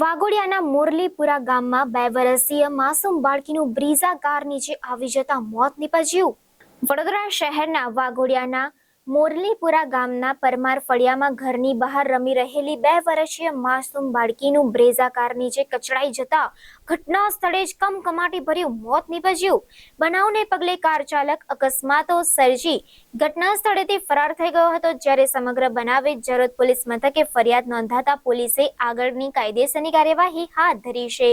વાઘોડિયાના મુરલીપુરા ગામમાં બે વર્ષીય માસૂમ બાળકીનું બ્રીઝા કાર નીચે આવી જતા મોત નીપજ્યું. વડોદરા શહેરના વાઘોડિયાના મોરલીપુરા ગામના પરમાર ફળિયામાં ઘરની બહાર રમી રહેલી બે વર્ષીય માસૂમ બાળકીનું બ્રેઝા કાર નીચે કચડાઈ જતા ઘટના સ્થળે જ કમકમાટી ભર્યું મોત નીપજ્યું. બનાવને પગલે કાર ચાલક અકસ્માતો સર્જી ઘટના સ્થળેથી ફરાર થઈ ગયો હતો. જ્યારે સમગ્ર બનાવે જરોદ પોલીસ મથકે ફરિયાદ નોંધાતા પોલીસે આગળની કાયદેસરની કાર્યવાહી હાથ ધરી છે.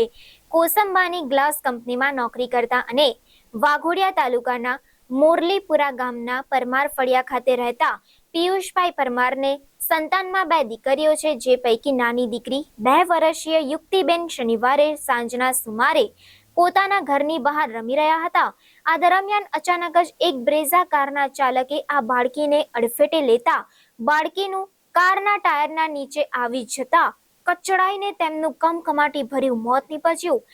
કોસંબાની ગ્લાસ કંપનીમાં નોકરી કરતા અને વાઘોડિયા તાલુકાના મોરલીપુરા ગામના પરમાર ફળિયા ખાતે રહેતા પિયુષભાઈ પરમારને સંતાનમાં બે દીકરીઓ છે, જે પૈકી નાની દીકરી બે વર્ષીય યુક્તિબેન શનિવારે સાંજના સુમારે પોતાના ઘરની બહાર રમી રહ્યા હતા. આ દરમિયાન અચાનક જ એક બ્રેઝા કારના ચાલકે આ બાળકીને અડફેટે લેતા બાળકીનું કારના ટાયરના નીચે આવી જતા કચડાઈને તેમનું કમકમાટી ભર્યું મોત નીપજ્યું.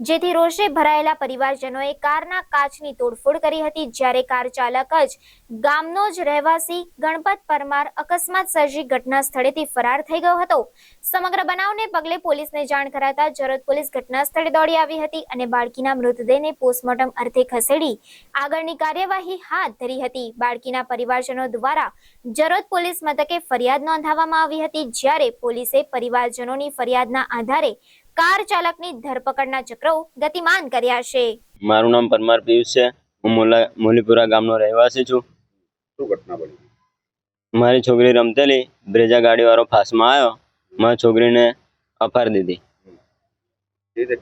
જેથી રોષે ભરાયેલા પરિવારજનોએ કારના કાચની તોડફોડ કરી હતી. જ્યારે કાર ચાલક જ ગામનો જ રહેવાસી ગણપત પરમાર અકસ્માત સર્જી ઘટના સ્થળેથી ફરાર થઈ ગયો હતો. સમગ્ર બનાવને પગલે પોલીસને જાણ કરાતા જરોદ પોલીસ ઘટના સ્થળે દોડી આવી હતી અને બાળકીના મૃતદેહને પોસ્ટમોર્ટમ અર્થે ખસેડી આગળની કાર્યવાહી હાથ ધરી હતી. બાળકીના પરિવારજનો દ્વારા જરોદ પોલીસ મથકે ફરિયાદ નોંધાવવામાં આવી હતી. જ્યારે પોલીસે પરિવારજનોની ફરિયાદના આધારે કાર ચાલકની ધરપકડના ચક્રો ગતિમાન કર્યા છે. મારું નામ પરમાર પિયુષ છે. હું મુલીપુરા ગામનો રહેવાસી છું. શું ઘટના બની? મારી છોકરી રમતેલી બ્રેજા ગાડીવાળો ફાસમાં આવ્યો. મારી છોકરીને અફાર દીધી.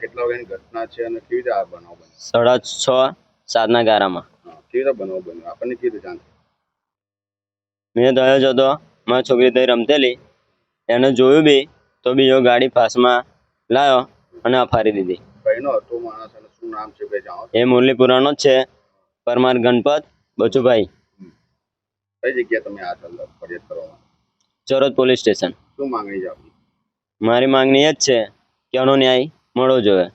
કેટલા વાગ્યાની ઘટના છે અને કેવી રીતે આ બનાવ બન્યો? સાડા છ સાતના ગારામાં. કેવી રીતે બનાવ બન્યો? આપણને કેવી રીતે જાણ મેં થયો જ હતો. મારી છોકરી તઈ રમતેલી. એને જોયું બી તો બી એ ગાડી ફાસમાં લાવ્યો અને ફારી દીધી. એ મુરલીપુરાનો જ છે. પરમાર ગણપત બચુભાઈ. કઈ જગ્યા તમે આ ફરિયાદ ચરોદ પોલીસ સ્ટેશન. શું માંગણી છે મારી માંગણી એ જ છે કે એનો ન્યાય મળવો જોઈએ.